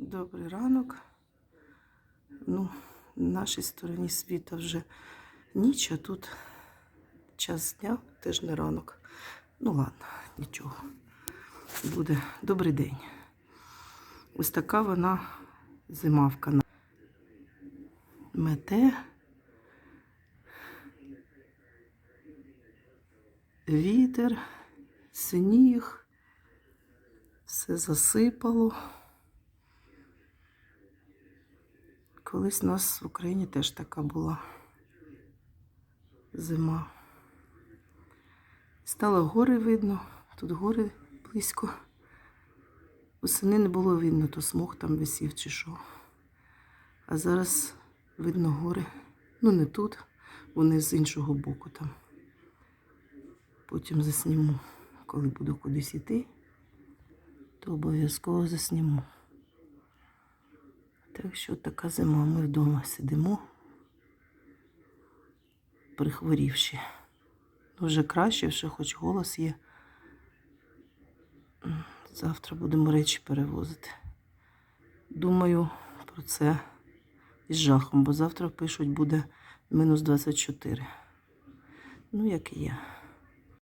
Добрий ранок. Ну, в нашій стороні світа вже ніч, а тут час дня, теж не ранок. Ну ладно, нічого. Буде добрий день. Ось така вона зимавка. Мете. Вітер, сніг, все засипало. Колись у нас в Україні теж така була зима. Стало гори видно, тут гори близько. Восени не було видно, то смог там висів чи що. А зараз видно гори. Ну, не тут, вони з іншого боку там. Потім засніму, коли буду кудись іти, то обов'язково засніму. Так що така зима. Ми вдома сидимо, прихворівши. Вже краще, вже хоч голос є. Завтра будемо речі перевозити. Думаю про це із жахом, бо завтра пишуть буде мінус 24. Ну, як і є.